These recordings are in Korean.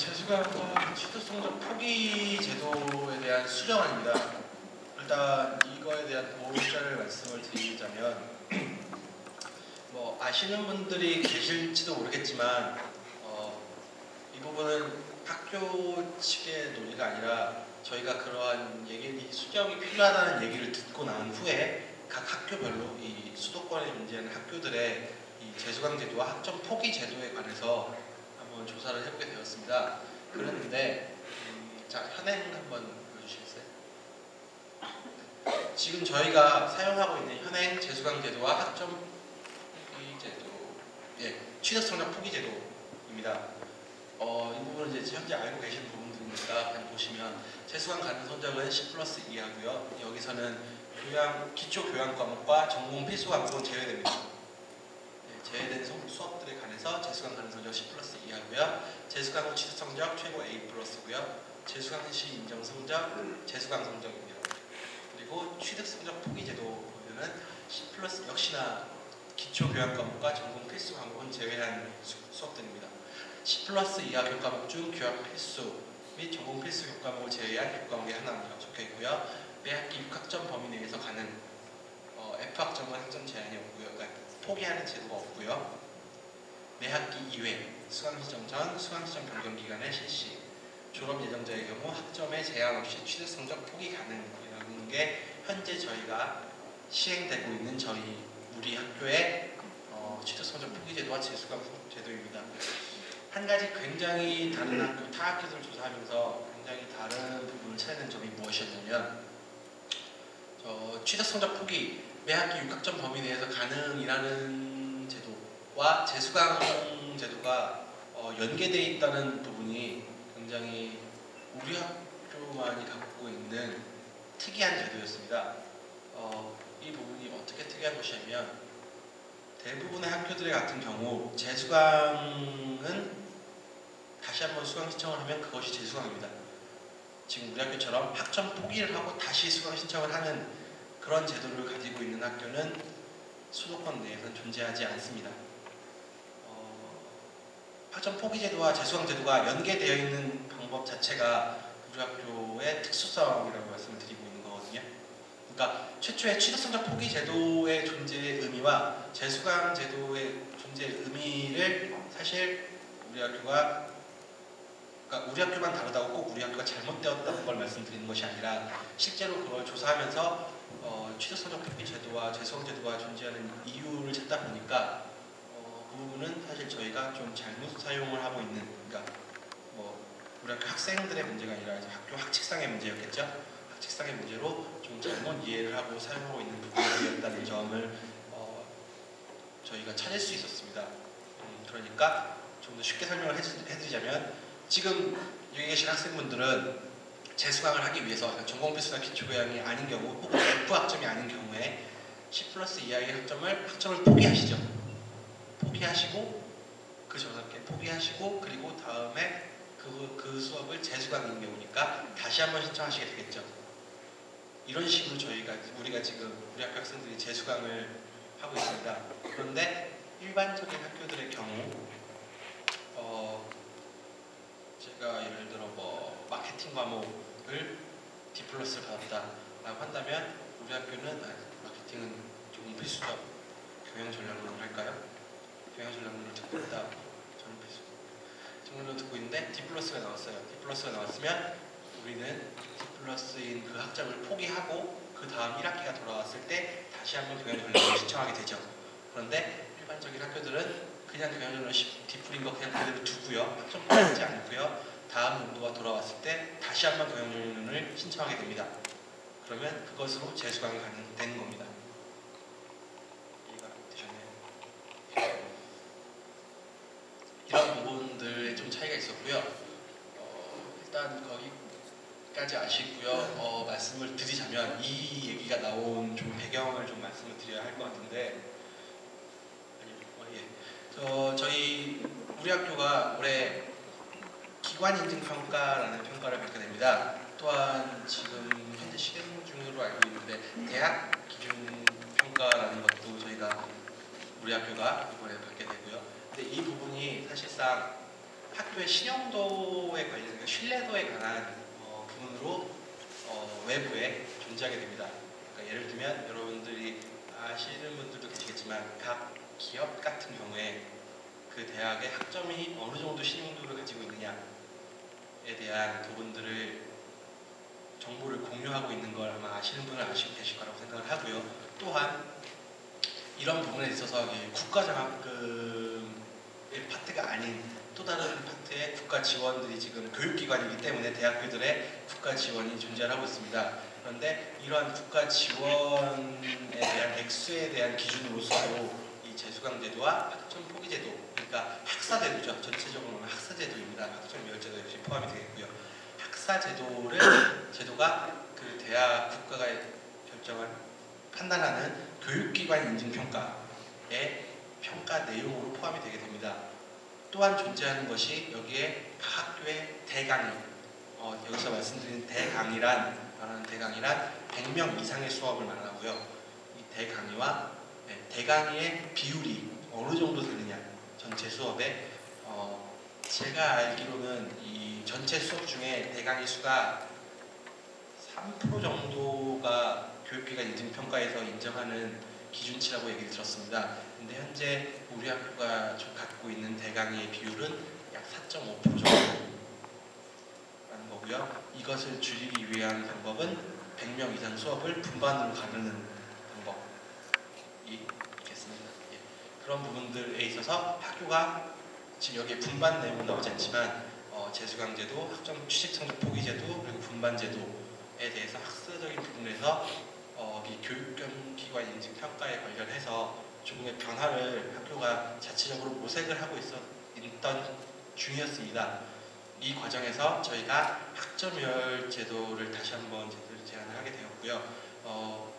재수강과 취득 성적 포기 제도에 대한 수정안입니다. 일단 이거에 대한 보호자를 말씀을 드리자면 뭐 아시는 분들이 계실지도 모르겠지만 어, 이 부분은 학교 측의 논의가 아니라 저희가 그러한 얘기 수정이 필요하다는 얘기를 듣고 난 후에 각 학교별로 이 수도권에 존재하는 학교들의 이 재수강 제도와 학점 포기 제도에 관해서 한번 조사를 해보게 되었습니다. 그랬는데 음, 자 현행 한번 보여주시겠어요? 지금 저희가 사용하고 있는 현행 재수강 제도와 학점 포기 제도, 예, 취득 성적 포기 제도입니다. 어, 이 부분은 이제 현재 알고 계시는 부분들이니까 그냥 보시면 재수강 가능 성적은 10 플러스 이하고요. 여기서는 교양 기초 교양 과목과 전공 필수 과목은 제외됩니다. 네, 제외된 수- 수업들에 관해서 재수강 가능 성적 10 플러스 이하고요. 재수강 후 취득 성적 최고 A 플러스고요. 재수강 시 인정 성적 재수강 성적입니다. 그리고 취득 성적 포기 제도 보면은 10 플러스 역시나 기초 교양 과목과 전공 필수 과목은 제외한 수, 수업들입니다. 10 플러스 이하 교과목 중 교양 필수 및 전공 필수 교과목을 제외한 교과목이 하나입니다. 적혀 있고요. 매 학기 6학점 범위 내에서 가는 어, F학점은 학점 제한이 없고요. 그러니까 포기하는 제도가 없고요. 매 학기 2회 수강 시점 전 수강 시점 변경 기간에 실시 졸업 예정자의 경우 학점에 제한 없이 취득 성적 포기 가능이라는 게 현재 저희가 시행되고 있는 저희 우리 학교의 어, 취득 성적 포기 제도와 재수강 제도입니다. 한 가지 굉장히 다른 학교, 타 학교들 조사하면서 굉장히 다른 부분을 찾는 점이 무엇이었냐면 저 취득 성적 포기 매 학기 6학점 범위 내에서 가능이라는 제도와 재수강 제도가 어, 연계되어 있다는 부분이 굉장히 우리 학교만이 갖고 있는 특이한 제도였습니다. 어, 이 부분이 어떻게 특이한 것이냐면 대부분의 학교들 같은 경우 재수강은 다시 한번 수강 신청을 하면 그것이 재수강입니다. 지금 우리 학교처럼 학점 포기를 하고 다시 수강 신청을 하는 그런 제도를 가지고 있는 학교는 수도권 내에서는 존재하지 않습니다. 어, 학점 포기 제도와 재수강 제도가 연계되어 있는 방법 자체가 우리 학교의 특수성이라고 말씀을 드리고 있는 거거든요. 그러니까 최초의 취득성적 포기 제도의 존재의 의미와 재수강 제도의 존재의 의미를 사실 우리 학교가 그러니까 우리 학교만 다르다고 꼭 우리 학교가 잘못되었다는 걸 말씀드리는 것이 아니라 실제로 그걸 조사하면서 어, 취득성적 포기 제도와 재수강 제도가 존재하는 이유를 찾다 보니까 어, 그 부분은 사실 저희가 좀 잘못 사용을 하고 있는 그러니까 뭐 우리 학생들의 문제가 아니라 학교 학칙상의 문제였겠죠. 학칙상의 문제로 좀 잘못 이해를 하고 사용하고 있는 부분이었다는 점을 어, 저희가 찾을 수 있었습니다. 음, 그러니까 좀 더 쉽게 설명을 해드리자면 지금 여기 계신 학생분들은 재수강을 하기 위해서 그러니까 전공 필수나 기초 교양이 아닌 경우 혹은 F 학점이 아닌 경우에 10 플러스 이하의 학점을 학점을 포기하시죠. 포기하시고 그 저작게 포기하시고 그리고 다음에 그, 그 수업을 재수강인 경우니까 다시 한번 신청하시게 되겠죠. 이런 식으로 저희가 우리가 지금 우리 학교 학생들이 재수강을 하고 있습니다. 그런데 일반적인 학교들의 경우 어, 제가 예를 들어 뭐 마케팅 과목 을 D 플러스를 받았다라고 한다면 우리 학교는 아, 마케팅은 조금 필수적 경영 전략론을 할까요? 경영 전략론을 듣고 있다. 저는 필수. 전략론 듣고 있는데 D 플러스가 나왔어요. D 플러스가 나왔으면 우리는 D 플러스인 그 학점을 포기하고 그 다음 1학기가 돌아왔을 때 다시 한번 경영 전략을 신청하게 되죠. 그런데 일반적인 학교들은 그냥 경영 전략 디플인 거 그냥 그대로 두고요. 학점 포기하지 않고요. 다음 연도가 돌아왔을 때 다시 한번 경영 전략을 신청하게 됩니다. 그러면 그것으로 재수강이 가능되는 겁니다. 이해가 되셨나요? 이런 부분들에 좀 차이가 있었고요. 어, 일단 거기까지 아시고요. 어, 말씀을 드리자면 이 얘기가 나온 좀 배경을 좀 말씀을 드려야 할 것 같은데 아니, 어, 예. 저, 저희 우리 학교가 올해 기관 인증 평가라는 평가를 받게 됩니다. 또한 지금 현재 실행 중으로 알고 있는데 대학 기준 평가라는 것도 저희가 우리 학교가 이번에 받게 되고요. 근데 이 부분이 사실상 학교의 신용도에 관련, 그러니까 신뢰도에 관한 어, 부분으로 어, 외부에 존재하게 됩니다. 그러니까 예를 들면 여러분들이 아시는 분들도 계시겠지만 각 기업 같은 경우에 그 대학의 학점이 어느 정도 신용도를 가지고 있느냐에 대한 부분들을 정보를 공유하고 있는 걸 아마 아시는 분은 아시고 계실 거라고 생각을 하고요. 또한 이런 부분에 있어서 이 국가장학금의 파트가 아닌 또 다른 파트의 국가 지원들이 지금 교육기관이기 때문에 대학교들의 국가 지원이 존재하고 있습니다. 그런데 이러한 국가 지원에 대한 액수에 대한 기준으로서도 이 재수강제도와 학점 포기제도, 그러니까 학사제도죠. 전체적으로는 학사제도입니다. 학점 미열제도 역시 포함이 되겠고요. 학사제도를 제도가 그 대학 국가가 결정을 판단하는 교육기관 인증평가의 평가 내용으로 포함이 되게 됩니다. 또한 존재하는 것이 여기에 각 학교의 대강의 어, 여기서 말씀드린 대강의란 말하는 대강의란 100명 이상의 수업을 말하고요. 이 대강의와 네, 대강의의 비율이 어느 정도 되느냐 전체 수업에 어, 제가 알기로는 이 전체 수업 중에 대강의 수가 3% 정도가 교육기관 인증평가에서 인정하는 기준치라고 얘기를 들었습니다. 근데 현재 우리 학교가 좀 갖고 있는 대강의 비율은 약 4.5% 정도 라는 거고요. 이것을 줄이기 위한 방법은 100명 이상 수업을 분반으로 가르는 방법이 있겠습니다. 예. 그런 부분들에 있어서 학교가 지금 여기에 분반 내용은 나오지 않지만 어, 재수강제도, 학점 취직 성적 포기제도, 그리고 분반제도에 대해서 학술적인 부분에서 어, 이 교육기관 인증 평가에 관련해서 조금의 변화를 학교가 자체적으로 모색을 하고 있었, 있던 중이었습니다. 이 과정에서 저희가 학점열 제도를 다시 한번 제안을 하게 되었고요. 어,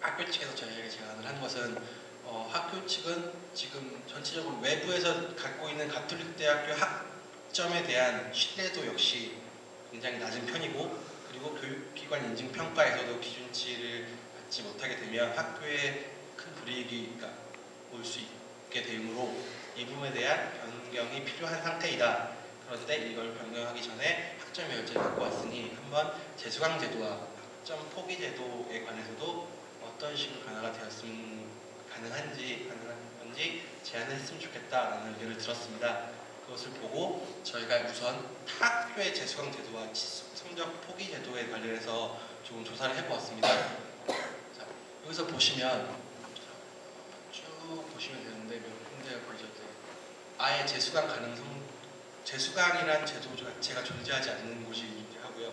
학교 측에서 저희에게 제안을 한 것은 어, 학교 측은 지금 전체적으로 외부에서 갖고 있는 가톨릭 대학교 학점에 대한 신뢰도 역시 굉장히 낮은 편이고 그리고 교육기관 인증 평가에서도 기준치를 받지 못하게 되면 학교에 큰 불이익이 올 수 있게 되므로 이 부분에 대한 변경이 필요한 상태이다. 그런데 이걸 변경하기 전에 학점 열제를 갖고 왔으니 한번 재수강 제도와 학점 포기 제도에 관해서도 어떤 식으로 변화가 되었으면 가능한지 가능한 건지 제안을 했으면 좋겠다라는 의견을 들었습니다. 그것을 보고 저희가 우선 타 학교의 재수강 제도와 성적 포기 제도에 관련해서 조금 조사를 해보았습니다. 자, 여기서 보시면 쭉 보시면 되는데 몇 군데가 걸렸대요. 아예 재수강 가능성 재수강이란 제도 자체가 존재하지 않는 곳이 존재하고요.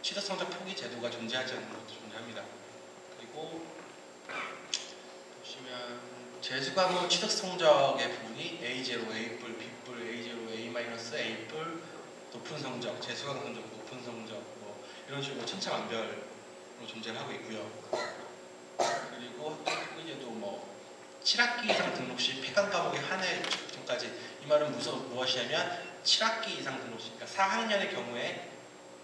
취득 성적 포기 제도가 존재하지 않는 곳도 존재합니다. 그리고 보시면 재수강 후 취득 성적의 부분이 A0, A뿔, B뿔, A0, A-, A뿔, 높은 성적, 재수강 성적, 높은 성적 뭐 이런 식으로 천차만별로 존재를 하고 있고요. 그리고 학교제도 뭐 7학기 이상 등록 시 폐강 과목의 한 해 전까지 이 말은 무슨 무엇이냐면 7학기 이상 등록 시 그러니까 4학년의 경우에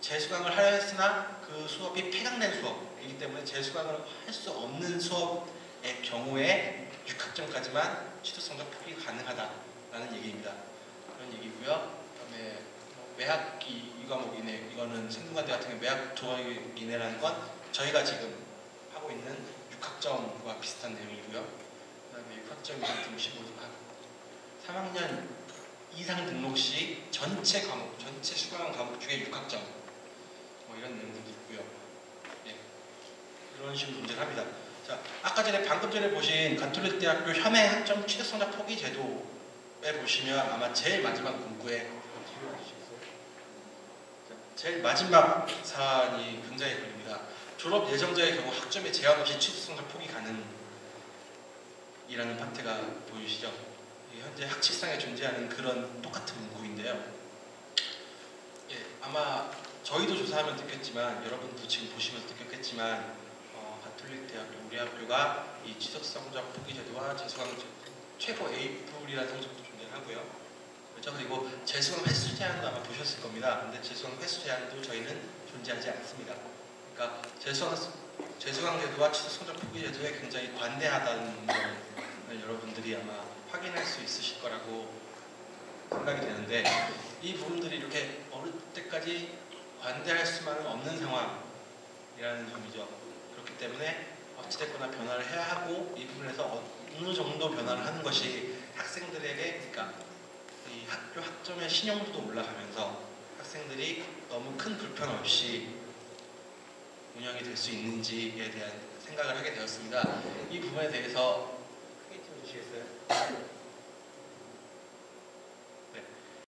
재수강을 하려 했으나 그 수업이 폐강된 수업이기 때문에 재수강을 할 수 없는 수업 의 경우에 6학점까지만 취득 성적 포기 가능하다라는 얘기입니다. 그런 얘기고요. 그다음에 매학기 이 과목이네 이거는 생분관대 같은 경우 매학 도학이네라는 건 저희가 지금 하고 있는 6학점과 비슷한 내용이고요. 그다음에 6학점 이상 등록 시 모두 3학년 이상 등록 시 전체 과목, 전체 수강 과목 중에 6학점 뭐 이런 내용들도 있고요. 예. 이런 식으로 문제를 합니다. 자, 아까 전에 방금 전에 보신 가톨릭 대학교 현행 학점 취득 성적 포기 제도에 보시면 아마 제일 마지막 문구에 제일 마지막 사안이 굉장히 걸립니다. 졸업 예정자의 경우 학점에 제한 없이 취득 성적 포기 가능이라는 파트가 보이시죠? 현재 학칙상에 존재하는 그런 똑같은 문구인데요. 예, 아마 저희도 조사하면 느꼈지만 여러분도 지금 보시면서 느꼈겠지만 어, 가톨릭 대학교 우리 학교가 이 취득 성적 포기 제도와 재수강 최고 A뿔이라는 성적도 존재하고요. 그렇죠? 그리고 재수강 횟수 제한도 아마 보셨을 겁니다. 근데 재수강 횟수 제한도 저희는 존재하지 않습니다. 그러니까 재수강, 재수강 제도와 취득 성적 포기 제도에 굉장히 관대하다는 걸 여러분들이 아마 확인할 수 있으실 거라고 생각이 되는데 이 부분들이 이렇게 어느 때까지 관대할 수만은 없는 상황이라는 점이죠. 그렇기 때문에 어찌됐거나 변화를 해야 하고 이 부분에서 어느 정도 변화를 하는 것이 학생들에게 그러니까 이 학교 학점의 신용도도 올라가면서 학생들이 너무 큰 불편 없이 운영이 될 수 있는지에 대한 생각을 하게 되었습니다. 이 부분에 대해서 좀 주시겠어요?